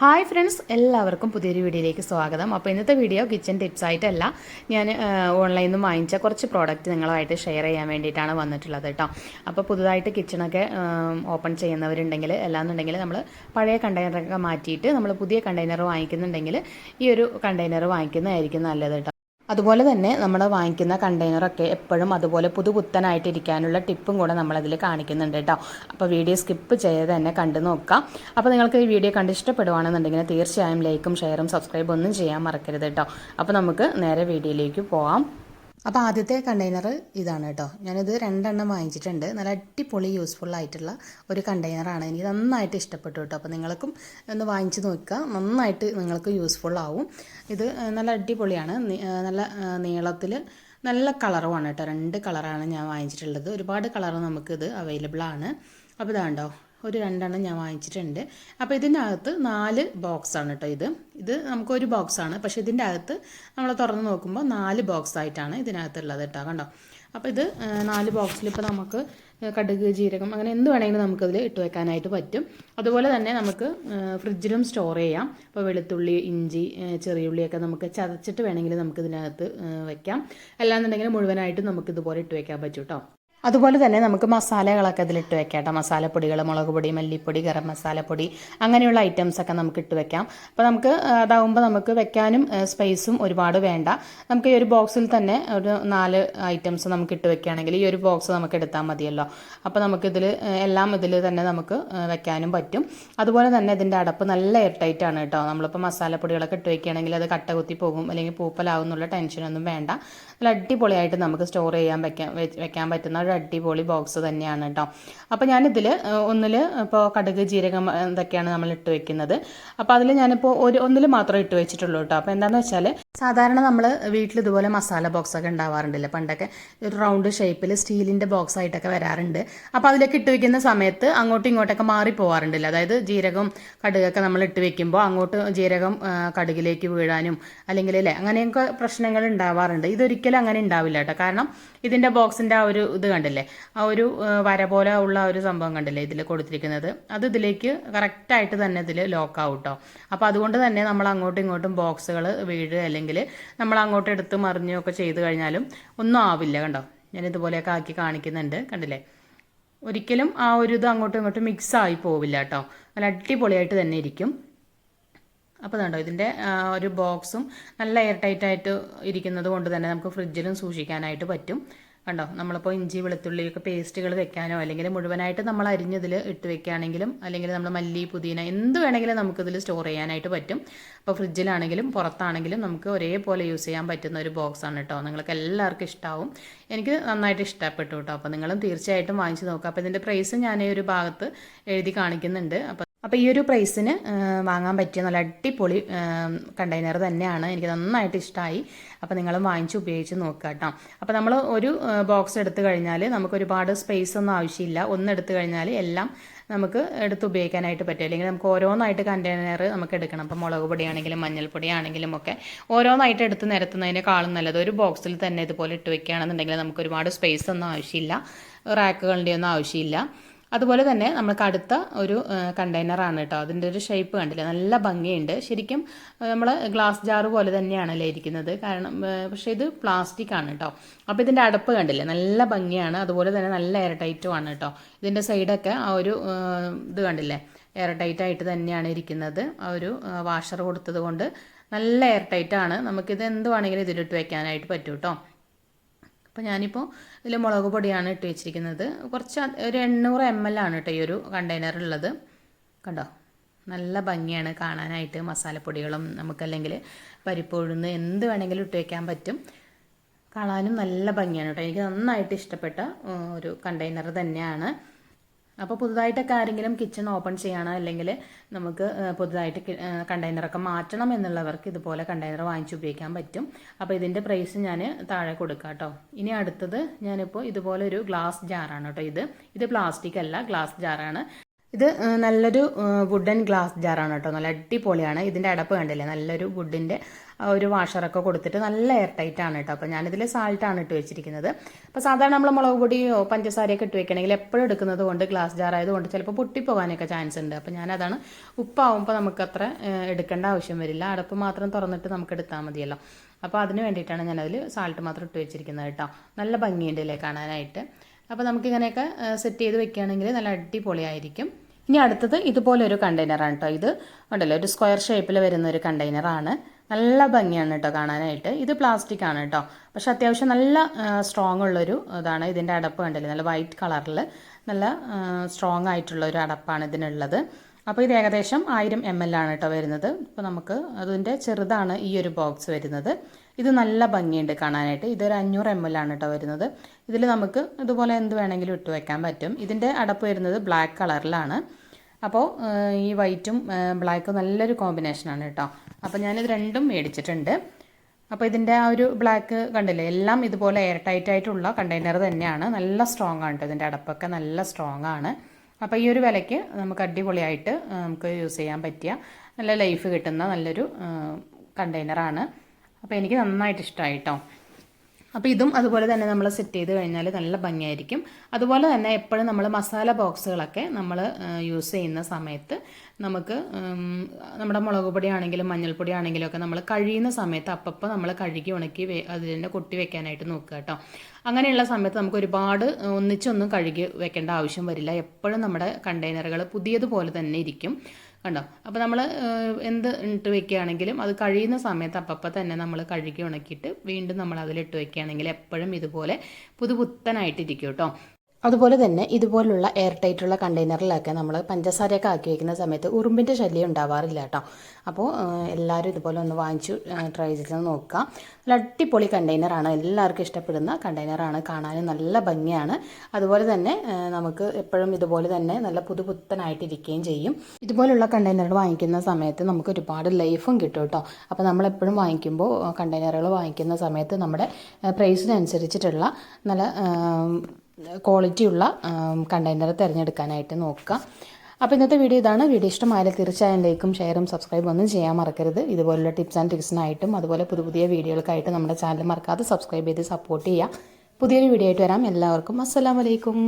Hi friends എല്ലാവർക്കും പുതിയൊരു വീഡിയോയിലേക്ക് സ്വാഗതം. അപ്പോൾ ഇന്നത്തെ വീഡിയോ കിച്ചൺ ടിപ്സ് ആയിട്ടല്ല. ഞാൻ ഓൺലൈനിൽ നിന്ന് വാങ്ങിച്ച കുറച്ച് പ്രോഡക്റ്റ് നിങ്ങളുമായിട്ട് ഷെയർ ചെയ്യാൻ വേണ്ടിയിട്ടാണ് വന്നിട്ടുള്ളത് കേട്ടോ. അപ്പോൾ പുതുതായിട്ട് കിച്ചണൊക്കെ ഓപ്പൺ ചെയ്യുന്നവരുണ്ടെങ്കിൽ അല്ലാന്നുണ്ടെങ്കിൽ നമ്മൾ പഴയ കണ്ടെയ്നറൊക്കെ മാറ്റിയിട്ട് നമ്മൾ പുതിയ കണ്ടെയ്നർ വാങ്ങിക്കുന്നുണ്ടെങ്കിൽ ഈ ഒരു കണ്ടെയ്നർ വാങ്ങിക്കുന്നതായിരിക്കും നല്ലത് കേട്ടോ. അതുപോലെ തന്നെ നമ്മൾ വാങ്ങിക്കുന്ന കണ്ടെയ്നറൊക്കെ എപ്പോഴും അതുപോലെ പുതുപുത്തനായിട്ടിരിക്കാനുള്ള ടിപ്പും കൂടെ നമ്മളതിൽ കാണിക്കുന്നുണ്ട് കേട്ടോ അപ്പോൾ വീഡിയോ സ്കിപ്പ് ചെയ്ത് തന്നെ കണ്ടു നോക്കാം. അപ്പോൾ നിങ്ങൾക്ക് ഈ വീഡിയോ കണ്ട് ഇഷ്ടപ്പെടുവാണെന്നുണ്ടെങ്കിൽ തീർച്ചയായും ലൈക്കും ഷെയറും സബ്സ്ക്രൈബും ഒന്നും ചെയ്യാൻ മറക്കരുത് കേട്ടോ അപ്പോൾ നമുക്ക് നേരെ വീഡിയോയിലേക്ക് പോവാം. അപ്പോൾ ആദ്യത്തെ കണ്ടെയ്നർ ഇതാണ് കേട്ടോ. ഞാനിത് രണ്ടെണ്ണം വാങ്ങിച്ചിട്ടുണ്ട്. നല്ല അടിപൊളി യൂസ്ഫുൾ ആയിട്ടുള്ള ഒരു കണ്ടെയ്നറാണ് എനിക്ക് നന്നായിട്ട് ഇഷ്ടപ്പെട്ടു കേട്ടോ. അപ്പോൾ നിങ്ങൾക്കും ഒന്ന് വാങ്ങിച്ച് നോക്കുക. നന്നായിട്ട് നിങ്ങൾക്ക് യൂസ്ഫുൾ ആവും. ഇത് നല്ല അടിപൊളിയാണ്. നല്ല നീളത്തിൽ നല്ല കളറുമാണ് കേട്ടോ. രണ്ട് കളറാണ് ഞാൻ വാങ്ങിച്ചിട്ടുള്ളത്. ഒരുപാട് കളർ നമുക്കിത് അവൈലബിൾ ആണ്. അപ്പോൾ ഇതാണ്ടോ ഒരു രണ്ടെണ്ണം ഞാൻ വാങ്ങിച്ചിട്ടുണ്ട്. അപ്പോൾ ഇതിന്റെ അകത്ത് നാല് ബോക്സാണ് കേട്ടോ ഇത്. ഇത് നമുക്കൊരു ബോക്സാണ് പക്ഷെ ഇതിന്റെ അകത്ത് നമ്മൾ തുറന്ന് നോക്കുമ്പോൾ നാല് ബോക്സ് ആയിട്ടാണ് ഇതിനകത്തുള്ളത് കേട്ടോ കണ്ടോ? അപ്പോൾ ഇത് നാല് ബോക്സിൽ ഇപ്പോൾ നമുക്ക് കടുക് ജീരകം അങ്ങനെ എന്ത് വേണമെങ്കിലും നമുക്കതിൽ ഇട്ട് വെക്കാനായിട്ട് പറ്റും. അതുപോലെ തന്നെ നമുക്ക് ഫ്രിഡ്ജിലും സ്റ്റോർ ചെയ്യാം. ഇപ്പോൾ വെളുത്തുള്ളി ഇഞ്ചി ചെറിയ ചെറിയുള്ളിയൊക്കെ നമുക്ക് ചതച്ചിട്ട് വേണമെങ്കിൽ നമുക്കിതിനകത്ത് വെക്കാം. അല്ലാന്നുണ്ടെങ്കിൽ മുഴുവനായിട്ടും നമുക്ക് ഇതുപോലെ ഇട്ട് വെക്കാൻ പറ്റും കേട്ടോ അതുപോലെ തന്നെ നമുക്ക് മസാലകളൊക്കെ ഇതിലിട്ട് വെക്കാം കേട്ടോ. മസാലപ്പൊടികൾ മുളക് പൊടി മല്ലിപ്പൊടി ഗരം മസാലപ്പൊടി അങ്ങനെയുള്ള ഐറ്റംസ് ഒക്കെ നമുക്ക് ഇട്ട് വെക്കാം. അപ്പോൾ നമുക്ക് അതാവുമ്പോൾ നമുക്ക് വെക്കാനും സ്പേസും ഒരുപാട് വേണ്ട. നമുക്ക് ഈ ഒരു ബോക്സിൽ തന്നെ ഒരു നാല് ഐറ്റംസ് നമുക്ക് ഇട്ട് വെക്കുകയാണെങ്കിൽ ഈ ഒരു ബോക്സ് നമുക്ക് എടുത്താൽ മതിയല്ലോ. അപ്പോൾ നമുക്കിതിൽ എല്ലാം ഇതിൽ തന്നെ നമുക്ക് വെക്കാനും പറ്റും. അതുപോലെ തന്നെ ഇതിന്റെ അടപ്പ് നല്ല എയർ ടൈറ്റ് കേട്ടോ. നമ്മളിപ്പോൾ മസാലപ്പൊടികളൊക്കെ ഇട്ട് വെക്കുകയാണെങ്കിൽ അത് കട്ട കുത്തി പോകും അല്ലെങ്കിൽ പൂപ്പലാവും എന്നുള്ള ടെൻഷനൊന്നും വേണ്ട. നല്ല അടിപൊളിയായിട്ട് നമുക്ക് സ്റ്റോർ ചെയ്യാൻ വെക്കാൻ വെക്കാൻ പറ്റുന്ന ഒരു അടിപൊളി ബോക്സ് തന്നെയാണ് കേട്ടോ അപ്പോൾ ഞാനിതിൽ ഒന്നിൽ ഇപ്പോൾ കടുക് ജീരകം എന്തൊക്കെയാണ് നമ്മൾ ഇട്ട് വെക്കുന്നത്. അപ്പോൾ അതിൽ ഞാനിപ്പോൾ ഒരു ഒന്നിൽ മാത്രമേ ഇട്ട് വെച്ചിട്ടുള്ളൂ കേട്ടോ അപ്പോൾ എന്താണെന്ന് വെച്ചാൽ സാധാരണ നമ്മൾ വീട്ടിൽ ഇതുപോലെ മസാല ബോക്സ് ഒക്കെ ഉണ്ടാവാറുണ്ടല്ലേ? പണ്ടൊക്കെ ഒരു റൗണ്ട് ഷേപ്പിൽ സ്റ്റീലിന്റെ ബോക്സ് ആയിട്ടൊക്കെ വരാറുണ്ട്. അപ്പോൾ അതിലൊക്കെ ഇട്ട് വെക്കുന്ന സമയത്ത് അങ്ങോട്ടും ഇങ്ങോട്ടൊക്കെ മാറി പോകാറുണ്ടല്ലോ അതായത് ജീരകം കടുകൊക്കെ നമ്മൾ ഇട്ട് വെക്കുമ്പോൾ അങ്ങോട്ട് ജീരകം കടുകിലേക്ക് വീഴാനും അല്ലെങ്കിൽ അല്ലേ അങ്ങനെയൊക്കെ പ്രശ്നങ്ങൾ ഉണ്ടാവാറുണ്ട്. ഇതൊരിക്കലും അങ്ങനെ ഉണ്ടാവില്ല കേട്ടോ. കാരണം ഇതിന്റെ ബോക്സിന്റെ ആ ഒരു ഇത് കണ്ടില്ലേ? ആ ഒരു വര പോലെ ഉള്ള ഒരു സംഭവം കണ്ടില്ലേ ഇതിൽ കൊടുത്തിരിക്കുന്നത്? അത് ഇതിലേക്ക് കറക്റ്റായിട്ട് തന്നെ ഇതിൽ ലോക്ക് ആവും കേട്ടോ. അപ്പോൾ അതുകൊണ്ട് തന്നെ നമ്മൾ അങ്ങോട്ടും ഇങ്ങോട്ടും ബോക്സുകൾ വീഴുക അല്ലെങ്കിൽ നമ്മൾ അങ്ങോട്ട് എടുത്ത് മറിഞ്ഞൊക്കെ ചെയ്ത് കഴിഞ്ഞാലും ഒന്നും ആവില്ല കണ്ടോ? ഞാൻ ഇതുപോലെയൊക്കെ ആക്കി കാണിക്കുന്നുണ്ട് കണ്ടില്ലേ? ഒരിക്കലും ആ ഒരു ഇത് അങ്ങോട്ടും ഇങ്ങോട്ടും മിക്സ് ആയി പോവില്ല കേട്ടോ. നല്ല അടിപൊളിയായിട്ട് തന്നെ ഇരിക്കും. അപ്പോൾ കണ്ടോ ഇതിന്റെ ഒരു ബോക്സും നല്ല എയർ ടൈറ്റായിട്ട് ഇരിക്കുന്നത് കൊണ്ട് തന്നെ നമുക്ക് ഫ്രിഡ്ജിലും സൂക്ഷിക്കാനായിട്ട് പറ്റും. കണ്ടോ? നമ്മളിപ്പോൾ ഇഞ്ചി വെളുത്തുള്ളിയൊക്കെ പേസ്റ്റുകൾ വെക്കാനോ അല്ലെങ്കിൽ മുഴുവനായിട്ട് നമ്മൾ അരിഞ്ഞതിൽ ഇട്ട് വെക്കുകയാണെങ്കിലും അല്ലെങ്കിൽ നമ്മൾ മല്ലി പുതിന എന്ത് വേണമെങ്കിലും നമുക്കിതിൽ സ്റ്റോർ ചെയ്യാനായിട്ട് പറ്റും. അപ്പോൾ ഫ്രിഡ്ജിലാണെങ്കിലും പുറത്താണെങ്കിലും നമുക്ക് ഒരേപോലെ യൂസ് ചെയ്യാൻ പറ്റുന്ന ഒരു ബോക്സാണ് കേട്ടോ നിങ്ങൾക്ക് എല്ലാവർക്കും ഇഷ്ടമാവും എനിക്ക് നന്നായിട്ട് ഇഷ്ടപ്പെട്ടു കേട്ടോ അപ്പോൾ നിങ്ങളും തീർച്ചയായിട്ടും വാങ്ങിച്ച് നോക്കുക അപ്പോൾ ഇതിന്റെ പ്രൈസ് ഞാൻ ഈ ഒരു ഭാഗത്ത് എഴുതി കാണിക്കുന്നുണ്ട്. അപ്പോൾ അപ്പോൾ ഈ ഒരു പ്രൈസിന് വാങ്ങാൻ പറ്റിയ നല്ല അടിപൊളി കണ്ടെയ്നർ തന്നെയാണ്. എനിക്ക് നന്നായിട്ട് ഇഷ്ടമായി അപ്പോൾ നിങ്ങൾ വാങ്ങിച്ച് ഉപയോഗിച്ച് നോക്കുക കേട്ടോ. അപ്പോൾ നമ്മൾ ഒരു ബോക്സ് എടുത്തു കഴിഞ്ഞാൽ നമുക്ക് ഒരുപാട് സ്പേസ് ഒന്നും ആവശ്യമില്ല. ഒന്ന് എടുത്തു കഴിഞ്ഞാൽ എല്ലാം നമുക്ക് എടുത്ത് ഉപയോഗിക്കാനായിട്ട് പറ്റും. അല്ലെങ്കിൽ നമുക്ക് ഓരോന്നായിട്ട് കണ്ടെയ്നർ നമുക്ക് എടുക്കണം. അപ്പോൾ മുളക് പൊടിയാണെങ്കിലും മഞ്ഞൾപ്പൊടി ആണെങ്കിലും ഒക്കെ ഓരോന്നായിട്ട് എടുത്ത് നിരത്തുന്നതിനേക്കാളും നല്ലത് ഒരു ബോക്സിൽ തന്നെ ഇതുപോലെ ഇട്ട് വെക്കുകയാണെന്നുണ്ടെങ്കിൽ നമുക്ക് ഒരുപാട് സ്പേസ് ഒന്നും ആവശ്യമില്ല. റാക്കുകളുടെ ഒന്നും ആവശ്യമില്ല. അതുപോലെ തന്നെ നമുക്ക് അടുത്ത ഒരു കണ്ടെയ്നറാണ് കേട്ടോ. അതിന്റെ ഒരു ഷേപ്പ് കണ്ടില്ല? നല്ല ഭംഗിയുണ്ട്. ശരിക്കും നമ്മൾ ഗ്ലാസ് ജാർ പോലെ തന്നെയാണല്ലേ ഇരിക്കുന്നത്. കാരണം പക്ഷെ ഇത് പ്ലാസ്റ്റിക് ആണ് കേട്ടോ. അപ്പോൾ ഇതിന്റെ അടപ്പ് കണ്ടില്ലേ? നല്ല ഭംഗിയാണ്. അതുപോലെ തന്നെ നല്ല എയർ ടൈറ്റും ആണ് കേട്ടോ. ഇതിന്റെ സൈഡൊക്കെ ആ ഒരു ഇത് കണ്ടില്ലേ? എയർ ടൈറ്റ് ആയിട്ട് തന്നെയാണ് ഇരിക്കുന്നത്. ആ ഒരു വാഷർ കൊടുത്തത് കൊണ്ട് നല്ല എയർ ടൈറ്റ് ആണ്. നമുക്കിത് എന്ത് വേണമെങ്കിലും ഇതിലിട്ട് വയ്ക്കാനായിട്ട് പറ്റും കേട്ടോ. അപ്പോൾ ഞാനിപ്പോൾ ഇതിൽ മുളക് പൊടിയാണ് ഇട്ട് വെച്ചിരിക്കുന്നത്. കുറച്ച് ഒരു എണ്ണൂറ് എം എൽ ആണ് കേട്ടോ ഈ ഒരു കണ്ടെയ്നർ ഉള്ളത് കണ്ടോ? നല്ല ഭംഗിയാണ് കാണാനായിട്ട് മസാലപ്പൊടികളും നമുക്കല്ലെങ്കിൽ പരിപ്പ് ഉഴുന്ന് എന്ത് വേണമെങ്കിലും ഇട്ട് വയ്ക്കാൻ പറ്റും. കാണാനും നല്ല ഭംഗിയാണ് കേട്ടോ എനിക്ക് നന്നായിട്ട് ഇഷ്ടപ്പെട്ട ഒരു കണ്ടെയ്നർ തന്നെയാണ്. അപ്പോൾ പുതുതായിട്ടൊക്കെ ആരെങ്കിലും കിച്ചൺ ഓപ്പൺ ചെയ്യണം? അല്ലെങ്കിൽ നമുക്ക് പുതുതായിട്ട് കണ്ടെയ്നറൊക്കെ മാറ്റണം എന്നുള്ളവർക്ക് ഇതുപോലെ കണ്ടെയ്നർ വാങ്ങിച്ച് ഉപയോഗിക്കാൻ പറ്റും. അപ്പോൾ ഇതിന്റെ പ്രൈസ് ഞാൻ താഴെ കൊടുക്കാം കേട്ടോ. ഇനി അടുത്തത് ഞാനിപ്പോൾ ഇതുപോലെ ഒരു ഗ്ലാസ് ജാറാണ് കേട്ടോ ഇത്. ഇത് പ്ലാസ്റ്റിക് അല്ല ഗ്ലാസ് ജാറാണ് ഇത് നല്ലൊരു വുഡൻ ഗ്ലാസ് ജാറാണ് കേട്ടോ. നല്ല അടിപൊളിയാണ്. ഇതിന്റെ അടപ്പ് കണ്ടില്ലേ? നല്ലൊരു വുഡിന്റെ ഒരു വാഷറൊക്കെ കൊടുത്തിട്ട് നല്ല എയർ ടൈറ്റ് ആണ് കേട്ടോ. അപ്പോൾ ഞാനിതിൽ സാൾട്ടാണ് ഇട്ട് വെച്ചിരിക്കുന്നത്. അപ്പോൾ സാധാരണ നമ്മൾ മുളക് പൊടിയോ പഞ്ചസാരയൊക്കെ ഇട്ട് വെക്കണമെങ്കിൽ എപ്പോഴും എടുക്കുന്നത് കൊണ്ട് ഗ്ലാസ് ജാർ ആയതുകൊണ്ട് ചിലപ്പോൾ പൊട്ടിപ്പോകാനൊക്കെ ചാൻസ് ഉണ്ട്. അപ്പോൾ ഞാനതാണ് ഉപ്പാവുമ്പോൾ നമുക്കത്ര എടുക്കേണ്ട ആവശ്യം വരില്ല. അടപ്പ് മാത്രം തുറന്നിട്ട് നമുക്ക് എടുത്താൽ മതിയല്ലോ. അപ്പോൾ അതിന് വേണ്ടിയിട്ടാണ് ഞാനതിൽ സാൾട്ട് മാത്രം ഇട്ട് വെച്ചിരിക്കുന്നത് കേട്ടോ. നല്ല ഭംഗിയുണ്ട് അല്ലേ കാണാനായിട്ട്. അപ്പോൾ നമുക്കിങ്ങനെയൊക്കെ സെറ്റ് ചെയ്ത് വെക്കുകയാണെങ്കിൽ നല്ല അടിപൊളിയായിരിക്കും. ഇനി അടുത്തത് ഇതുപോലെ ഒരു കണ്ടെയ്നറാണ് കേട്ടോ ഇത്. ഉണ്ടല്ലോ ഒരു സ്ക്വയർ ഷേപ്പിൽ വരുന്ന ഒരു കണ്ടെയ്നറാണ് നല്ല ഭംഗിയാണ് കേട്ടോ കാണാനായിട്ട്. ഇത് പ്ലാസ്റ്റിക് ആണ് കേട്ടോ പക്ഷെ അത്യാവശ്യം നല്ല സ്ട്രോങ് ഉള്ളൊരു ഇതാണ് ഇതിന്റെ അടപ്പ് കണ്ടില്ലേ? നല്ല വൈറ്റ് കളറിൽ നല്ല സ്ട്രോങ് ആയിട്ടുള്ള ഒരു അടപ്പാണ് ഇതിനുള്ളത്. അപ്പോൾ ഇത് ഏകദേശം ആയിരം എം എൽ ആണ് കേട്ടോ വരുന്നത്. ഇപ്പോൾ നമുക്ക് അതിന്റെ ചെറുതാണ് ഈ ഒരു ബോക്സ് വരുന്നത്. ഇത് നല്ല ഭംഗിയുണ്ട് കാണാനായിട്ട്. ഇതൊരു അഞ്ഞൂറ് എം എൽ ആണ് കേട്ടോ വരുന്നത്. ഇതിൽ നമുക്ക് ഇതുപോലെ എന്ത് വേണമെങ്കിലും ഇട്ട് വയ്ക്കാൻ പറ്റും. ഇതിന്റെ അടപ്പ് വരുന്നത് ബ്ലാക്ക് കളറിലാണ് അപ്പോൾ ഈ വൈറ്റും ബ്ലാക്കും നല്ലൊരു കോമ്പിനേഷനാണ് കേട്ടോ. അപ്പോൾ ഞാനിത് രണ്ടും മേടിച്ചിട്ടുണ്ട്. അപ്പോൾ ഇതിന്റെ ആ ഒരു ബ്ലാക്ക് കണ്ടില്ലേ? എല്ലാം ഇതുപോലെ എയർ ടൈറ്റ് ആയിട്ടുള്ള കണ്ടെയ്നർ തന്നെയാണ്. നല്ല സ്ട്രോങ് ആണ് കേട്ടോ ഇതിന്റെ അടപ്പൊക്കെ. നല്ല സ്ട്രോങ് ആണ്. അപ്പോൾ ഈ ഒരു വിലയ്ക്ക് നമുക്ക് അടിപൊളിയായിട്ട് നമുക്ക് യൂസ് ചെയ്യാൻ പറ്റിയ നല്ല ലൈഫ് കിട്ടുന്ന നല്ലൊരു കണ്ടെയ്നറാണ്. അപ്പോൾ എനിക്ക് നന്നായിട്ട് ഇഷ്ടമായി കേട്ടോ അപ്പോൾ ഇതും അതുപോലെ തന്നെ നമ്മൾ സെറ്റ് ചെയ്ത് കഴിഞ്ഞാൽ നല്ല ഭംഗിയായിരിക്കും. അതുപോലെ തന്നെ എപ്പോഴും നമ്മൾ മസാല ബോക്സുകളൊക്കെ നമ്മൾ യൂസ് ചെയ്യുന്ന സമയത്ത് നമുക്ക് നമ്മുടെ മുളക് പൊടി ആണെങ്കിലും മഞ്ഞൾപ്പൊടി ആണെങ്കിലും ഒക്കെ നമ്മൾ കഴിയുന്ന സമയത്ത് അപ്പപ്പോൾ നമ്മൾ കഴുകി ഉണക്കി അതിന്റെ കൊട്ടി വെക്കാനായിട്ട് നോക്കുക കേട്ടോ അങ്ങനെയുള്ള സമയത്ത് നമുക്ക് ഒരുപാട് ഒന്നിച്ചൊന്നും കഴുകി വെക്കേണ്ട ആവശ്യം വരില്ല. എപ്പോഴും നമ്മുടെ കണ്ടെയ്നറുകൾ പുതിയതുപോലെ തന്നെ ഇരിക്കും. കണ്ടോ? അപ്പോൾ നമ്മൾ എന്ത് ഇട്ട് വെക്കുകയാണെങ്കിലും അത് കഴിയുന്ന സമയത്ത് അപ്പം തന്നെ നമ്മൾ കഴുകി ഉണക്കിയിട്ട് വീണ്ടും നമ്മൾ അതിലിട്ട് വെക്കുകയാണെങ്കിൽ എപ്പോഴും ഇതുപോലെ പുതുപുത്തനായിട്ടിരിക്കും കേട്ടോ. അതുപോലെ തന്നെ ഇതുപോലുള്ള എയർ ടൈറ്റുള്ള കണ്ടെയ്നറിലൊക്കെ നമ്മൾ പഞ്ചസാരയൊക്കെ ആക്കി വയ്ക്കുന്ന സമയത്ത് ഉറുമ്പിന്റെ ശല്യം ഉണ്ടാവാറില്ല കേട്ടോ. അപ്പോൾ എല്ലാവരും ഇതുപോലെ ഒന്ന് വാങ്ങിച്ചു ട്രൈ ചെയ്ത് നോക്കുക. നല്ല അടിപൊളി കണ്ടെയ്നറാണ്. എല്ലാവർക്കും ഇഷ്ടപ്പെടുന്ന കണ്ടെയ്നറാണ്. കാണാനും നല്ല ഭംഗിയാണ്. അതുപോലെ തന്നെ നമുക്ക് എപ്പോഴും ഇതുപോലെ തന്നെ നല്ല പുതുപുത്തനായിട്ടിരിക്കുകയും ചെയ്യും. ഇതുപോലുള്ള കണ്ടെയ്നറുകൾ വാങ്ങിക്കുന്ന സമയത്ത് നമുക്ക് ഒരുപാട് ലൈഫും കിട്ടും കേട്ടോ. അപ്പോൾ നമ്മളെപ്പോഴും വാങ്ങിക്കുമ്പോൾ കണ്ടെയ്നറുകൾ വാങ്ങിക്കുന്ന സമയത്ത് നമ്മുടെ പ്രൈസിനനുസരിച്ചിട്ടുള്ള നല്ല ക്വാളിറ്റിയുള്ള കണ്ടെയ്നർ തിരഞ്ഞെടുക്കാനായിട്ട് നോക്കുക. അപ്പോൾ ഇന്നത്തെ വീഡിയോ ഇതാണ്. വീഡിയോ ഇഷ്ടമായാലും തീർച്ചയായും ലൈക്കും ഷെയറും സബ്സ്ക്രൈബും ഒന്നും ചെയ്യാൻ മറക്കരുത്. ഇതുപോലുള്ള ടിപ്സ് ആൻഡ് ടിപ്സിനായിട്ടും അതുപോലെ പുതിയ പുതിയ വീഡിയോകൾക്കായിട്ട് നമ്മുടെ ചാനൽ മറക്കാതെ സബ്സ്ക്രൈബ് ചെയ്ത് സപ്പോർട്ട് ചെയ്യുക. പുതിയൊരു വീഡിയോ ആയിട്ട് വരാം. എല്ലാവർക്കും അസ്സലാമലൈക്കും